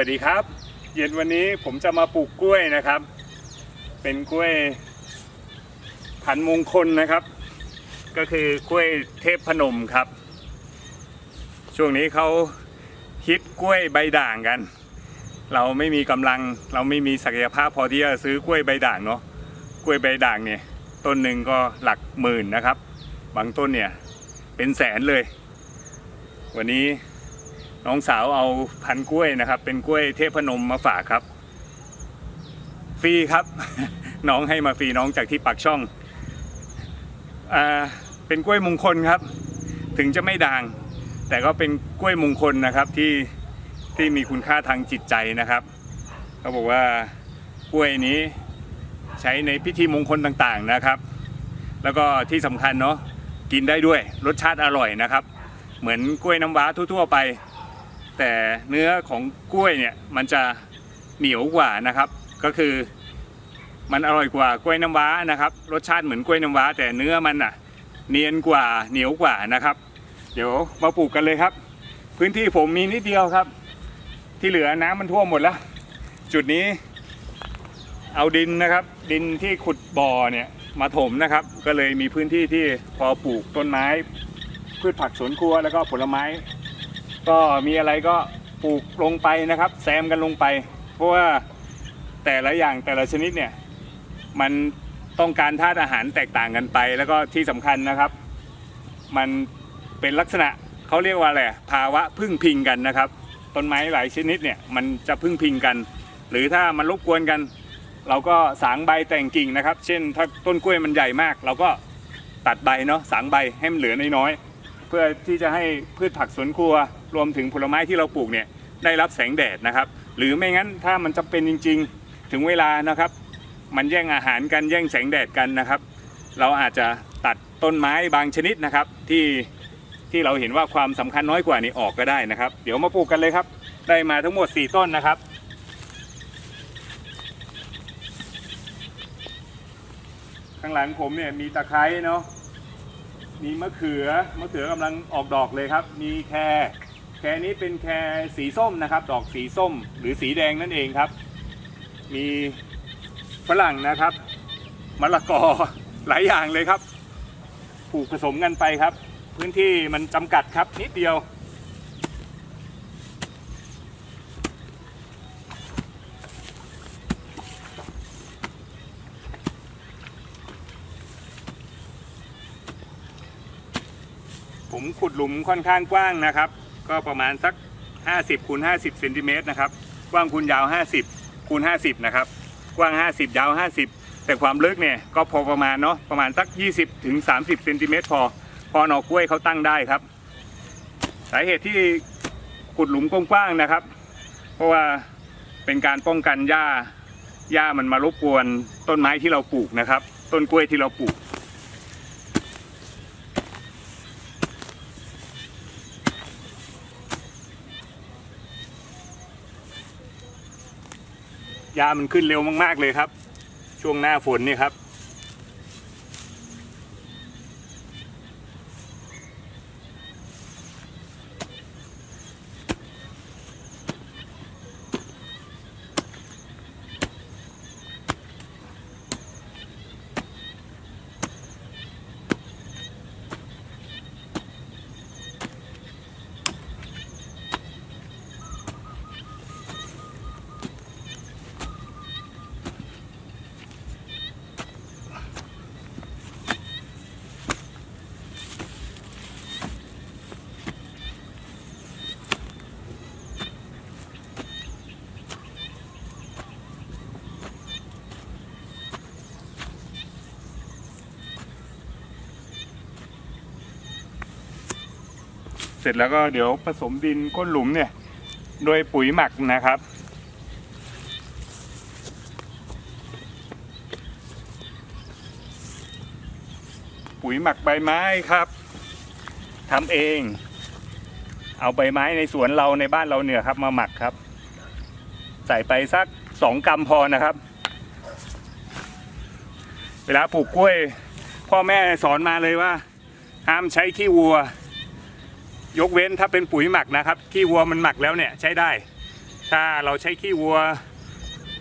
สวัสดีครับ เย็นวันนี้ผมจะมาปลูกกล้วยนะครับ เป็นกล้วยพันมงคลนะครับ ก็คือกล้วยเทพพนมครับ ช่วงนี้เขาฮิตกล้วยใบด่างกัน เราไม่มีกำลังเราไม่มีศักยภาพพอที่จะซื้อกล้วยใบด่างเนาะกล้วยใบด่างเนี่ยต้นหนึ่งก็หลักหมื่นนะครับ บางต้นเนี่ยเป็นแสนเลย วันนี้ น้องสาวเอาพันกล้วยนะครับ เป็นกล้วยเทพนมมาฝากครับ ฟรีครับ น้องให้มาฟรีน้องจากที่ปักช่องอ่าเป็นกล้วยมงคลครับ ถึงจะไม่ด่าง แต่ก็เป็นกล้วยมงคลนะครับที่ที่มีคุณค่าทางจิตใจนะครับเขาบอกว่ากล้วยนี้ใช้ในพิธีมงคลต่างๆนะครับ แล้วก็ที่สำคัญเนาะกินได้ด้วยรสชาติอร่อยนะครับ เหมือนกล้วยน้ำว้าทั่วๆไป แต่เนื้อของกล้วยเนี่ยมันจะเหนียวกว่านะครับ ก็คือมันอร่อยกว่ากล้วยน้ำว้านะครับ รสชาติเหมือนกล้วยน้ำว้า แต่เนื้อมันอะเนียนกว่าเหนียวกว่านะครับ เดี๋ยวมาปลูกกันเลยครับ พื้นที่ผมมีนิดเดียวครับ ที่เหลือน้ำมันท่วมหมดแล้ว จุดนี้ เอาดินนะครับ ดินที่ขุดบ่อเนี่ยมาถมนะครับ ก็เลยมีพื้นที่ที่พอปลูกต้นไม้ พืชผักสวนครัวแล้วก็ผลไม้ ก็มีอะไรก็ปลูกลงไปนะครับ แซมกันลงไป เพราะว่าแต่ละอย่างแต่ละชนิดเนี่ยมันต้องการธาตุอาหารแตกต่างกันไป แล้วก็ที่สำคัญนะครับ มันเป็นลักษณะเขาเรียกว่าอะไรภาวะพึ่งพิงกันนะครับต้นไม้หลายชนิดเนี่ยมันจะพึ่งพิงกัน หรือถ้ามันรบกวนกัน เราก็สางใบแต่งกิ่งนะครับ เช่น ถ้าต้นกล้วยมันใหญ่มาก เราก็ตัดใบเนาะสางใบให้มันเหลือน้อยๆเพื่อที่จะให้พืชผักสวนครัว รวมถึงผลไม้ที่เราปลูกเนี่ยได้รับแสงแดดนะครับ หรือไม่งั้นถ้ามันจะเป็นจริง ๆ ถึงเวลานะครับ มันแย่งอาหารกันแย่งแสงแดดกันนะครับ เราอาจจะตัดต้นไม้บางชนิดนะครับ ที่ที่เราเห็นว่าความสำคัญน้อยกว่านี้ออกก็ได้นะครับ เดี๋ยวมาปลูกกันเลยครับ ได้มาทั้งหมด 4 ต้นนะครับข้างหลังผมเนี่ยมีตะไคร้เนาะ มีมะเขือ มะเขือกำลังออกดอกเลยครับ มีแคร แครนี้เป็นแครสีส้มนะครับ ดอกสีส้มหรือสีแดงนั่นเองครับ มีฝรั่งนะครับมะละกอหลายอย่างเลยครับปลูกผสมกันไปครับ พื้นที่มันจำกัดครับนิดเดียว ผมขุดหลุมค่อนข้างกว้างนะครับ ก็ประมาณสัก 50คูณ50เซนติเมตรนะครับกว้างคูณยาว 50คูณ50นะครับกว้าง 50 ยาว 50 แต่ความลึกเนี่ยก็พอประมาณเนาะประมาณสัก 20ถึง30เซนติเมตรพอ พอหนอกกล้วยเขาตั้งได้ครับสาเหตุที่ขุดหลุมกว้างๆนะครับ เพราะว่าเป็นการป้องกันหญ้าหญ้ามันมารบกวนต้นไม้ที่เราปลูกนะครับ ต้นกล้วยที่เราปลูก ยามันขึ้นเร็วมากๆเลยครับ ช่วงหน้าฝนนี่ครับ เสร็จแล้วก็เดี๋ยวผสมดินก้นหลุมเนี่ย โดยปุ๋ยหมักนะครับ ปุ๋ยหมักใบไม้ครับทำเอง เอาใบไม้ในสวนเราในบ้านเราเนี่ยครับ มาหมักครับ ใส่ไปสักสองกรัมพอนะครับ เวลาปลูกกล้วย พ่อแม่สอนมาเลยว่า ห้ามใช้ขี้วัว ยกเว้นถ้าเป็นปุ๋ยหมักนะครับขี้วัวมันหมักแล้วเนี่ยใช้ได้ ถ้าเราใช้ขี้วัว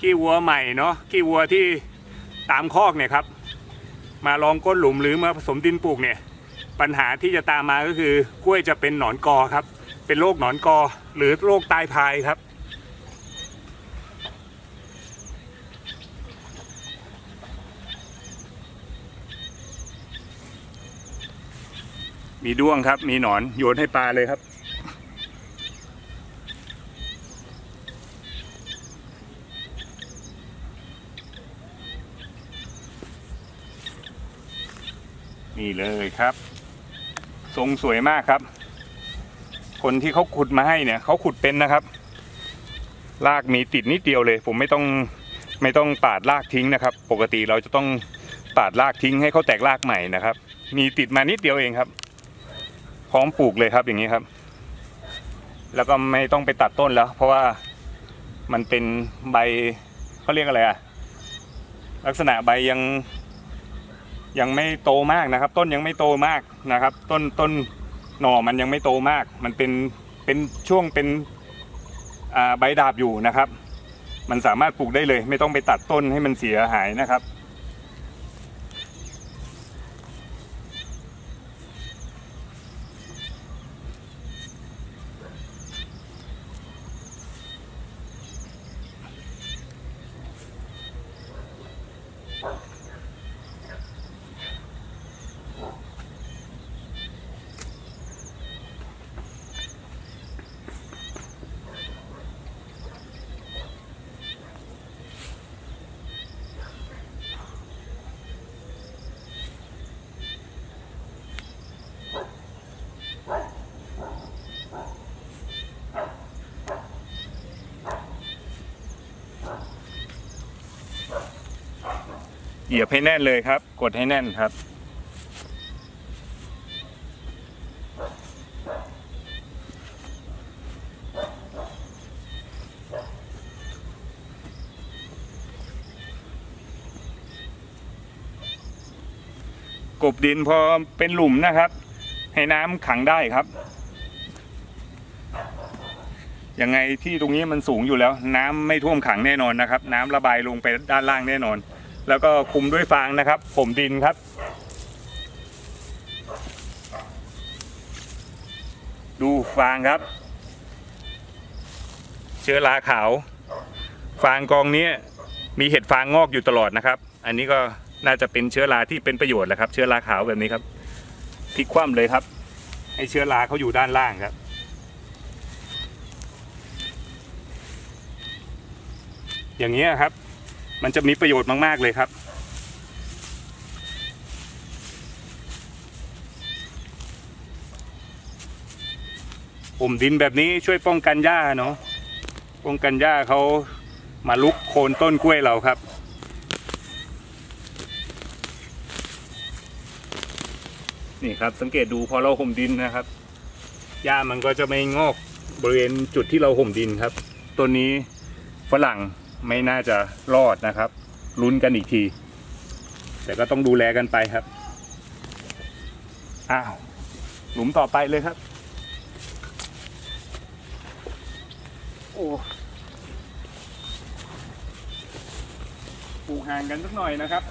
ขี้วัวใหม่เนาะขี้วัวที่ตามคอกเนี่ยครับ มาลองก้นหลุมหรือมาผสมดินปลูกเนี่ยปัญหาที่จะตามมาก็คือกล้วยจะเป็นหนอนกอครับ เป็นโรคหนอนกอหรือโรคตายพายครับ มีด้วงครับ มีหนอนโยนให้ปลาเลยครับ นี่เลยครับ ทรงสวยมากครับ คนที่เขาขุดมาให้เนี่ยเขาขุดเป็นนะครับรากมีติดนิดเดียวเลย ผมไม่ต้องไม่ต้องปาดรากทิ้งนะครับ ปกติเราจะต้องปาดรากทิ้งให้เขาแตกรากใหม่นะครับ มีติดมานิดเดียวเองครับ พร้อมปลูกเลยครับอย่างนี้ครับ แล้วก็ไม่ต้องไปตัดต้นแล้ว เพราะว่ามันเป็นใบเขาเรียกอะไรอะลักษณะใบยังยังไม่โตมากนะครับ ต้นยังไม่โตมากนะครับ ต้นต้นหน่อมันยังไม่โตมาก มันเป็นเป็นช่วงเป็นใบดาบอยู่นะครับ มันสามารถปลูกได้เลย ไม่ต้องไปตัดต้นให้มันเสียหายนะครับ เหยียบให้แน่นเลยครับ กดให้แน่นครับ กบดินพอเป็นหลุมนะครับ ให้น้ำขังได้ครับยังไงที่ตรงนี้มันสูงอยู่แล้ว น้ำไม่ท่วมขังแน่นอนนะครับ น้ำระบายลงไปด้านล่างแน่นอน แล้วก็คุมด้วยฟางนะครับ ผมดินครับ ดูฟางครับ เชื้อราขาว ฟางกองนี้มีเห็ดฟางงอกอยู่ตลอดนะครับ อันนี้ก็น่าจะเป็นเชื้อราที่เป็นประโยชน์แหละครับ เชื้อราขาวแบบนี้ครับพลิกคว่ำเลยครับ ให้เชื้อราเขาอยู่ด้านล่างครับ อย่างนี้ครับ มันจะมีประโยชน์มาก ๆ เลยครับ ผมดินแบบนี้ช่วยป้องกันหญ้าเนาะป้องกันหญ้าเขามาลุกโคนต้นกล้วยเราครับนี่ครับสังเกตดูพอเราห่มดินนะครับหญ้ามันก็จะไม่งอกบริเวณจุดที่เราห่มดินครับ ต้นนี้ฝรั่ง ไม่น่าจะรอดนะครับลุ้นกันอีกที แต่ก็ต้องดูแลกันไปครับอ้าวหลุมต่อไปเลยครับ โอ้ปลูกห่างกันสักหน่อยนะครับ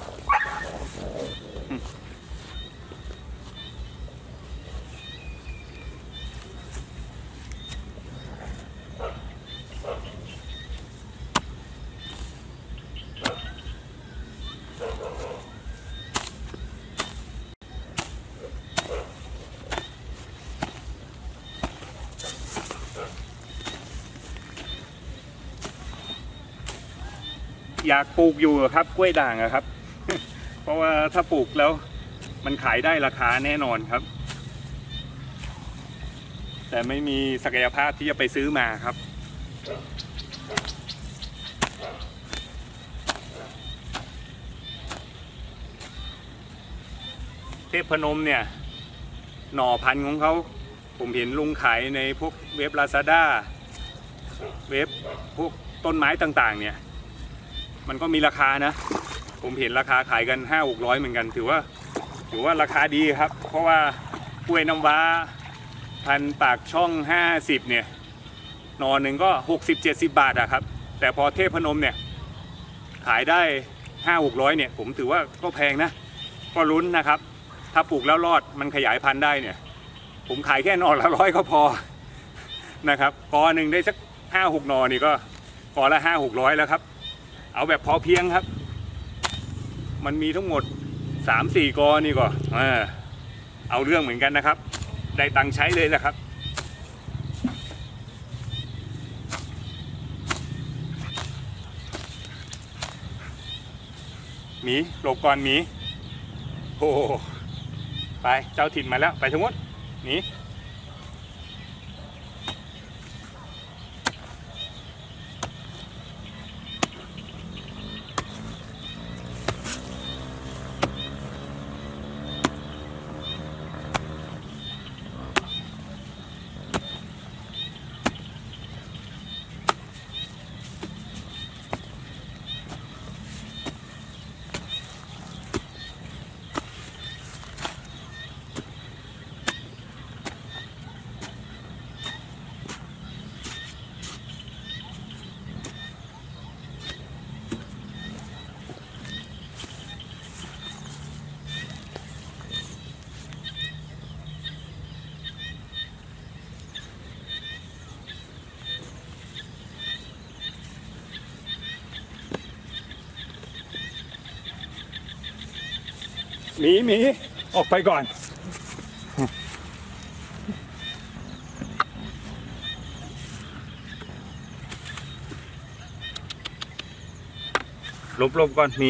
อยากปลูกอยู่ครับกล้วยด่างครับ เพราะว่าถ้าปลูกแล้วมันขายได้ราคาแน่นอนครับ แต่ไม่มีศักยภาพที่จะไปซื้อมาครับ เทพพนมเนี่ย หน่อพันธุ์ของเขาผมเห็นลุงขายในพวกเว็บ Lazada เว็บพวกต้นไม้ต่างๆเนี่ย มันก็มีราคานะ ผมเห็นราคาขายกันห้าหกร้อยเหมือนกัน ถือว่าถือว่าราคาดีครับ เพราะว่ากล้วยน้ำว้าพันปากช่องห้าสิบเนี่ยนอหนึ่งก็ 60 70 บาทอะครับ แต่พอเทพพนมเนี่ยขายได้ 5 600เนี่ยผมถือว่าก็แพงนะ ก็ลุ้นนะครับ ถ้าปลูกแล้วรอดมันขยายพันธุ์ได้เนี่ย ผมขายแค่นอละร้อยก็พอนะครับกอหนึ่งได้สักห้าหกนอนี่ก็กอละห้าหกร้อยแล้วครับ เอาแบบพอเพียงครับ มันมีทั้งหมดสามสี่กอนี่ก็เอเอาเรื่องเหมือนกันนะครับ ได้ตังค์ใช้เลยแหละครับหมีหลบก่อนหมีโอ้ไปเจ้าถิ่นมาแล้วไปทั้งหมดหนี มีหมีออกไปก่อน ลบลบก่อนหมี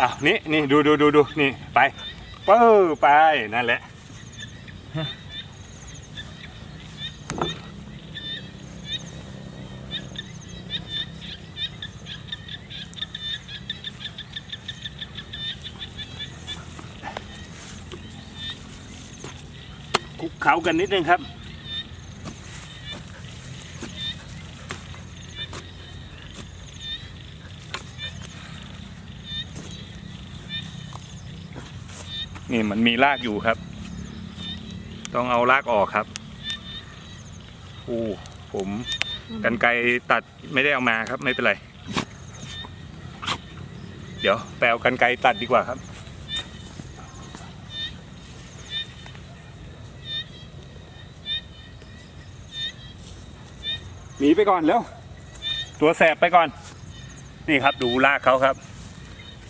อ้าวนี่นี่ดูดูดูดูนี่ ไปเป้อไป นั่นแหละ เขากันนิดนึงครับ นี่มันมีรากอยู่ครับ ต้องเอารากออกครับอู้ผมกันไกตัดไม่ได้เอามาครับ ไม่เป็นไร เดี๋ยวแปลกันไกตัดดีกว่าครับ หนีไปก่อนแล้วตัวแสบไปก่อน นี่ครับดูรากเขาครับ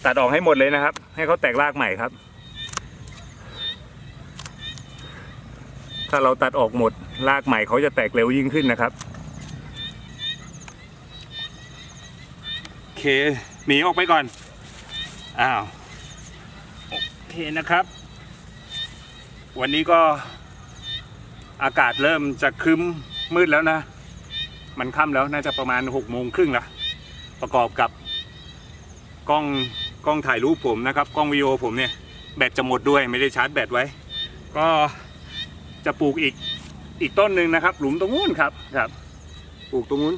ตัดออกให้หมดเลยนะครับ ให้เขาแตกรากใหม่ครับ ถ้าเราตัดออกหมดรากใหม่เขาจะแตกเร็วยิ่งขึ้นนะครับโอเคหนีออกไปก่อนอ้าวโอเคนะครับ วันนี้ก็อากาศเริ่มจะครึ้มมืดแล้วนะ มันค่ำแล้วน่าจะประมาณหกโมงครึ่งละประกอบกับกล้องกล้องถ่ายรูปผมนะครับ กล้องวิดีโอผมเนี่ยแบตจะหมดด้วยไม่ได้ชาร์จแบตไว้ ก็จะปลูกอีกอีกต้นหนึ่งนะครับ หลุมตรงนู้นครับครับ ปลูกตรงนู้น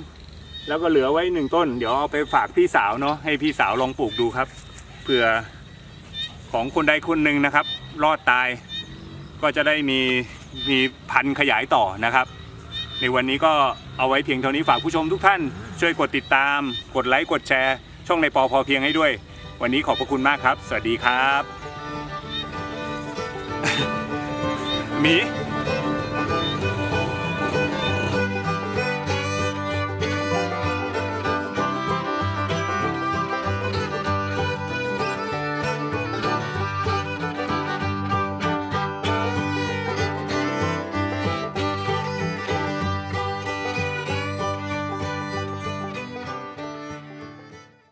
แล้วก็เหลือไว้หนึ่งต้น เดี๋ยวเอาไปฝากพี่สาวเนาะให้พี่สาวลองปลูกดูครับเผื่อของคนใดคนหนึ่งนะครับ รอดตายก็จะได้มีมีพันธุ์ขยายต่อนะครับ ในวันนี้ก็เอาไว้เพียงเท่านี้ฝากผู้ชมทุกท่าน ช่วยกดติดตาม กดไลค์กดแชร์ ช่องในปอพอเพียงให้ด้วย วันนี้ขอบพระคุณมากครับ สวัสดีครับ หมี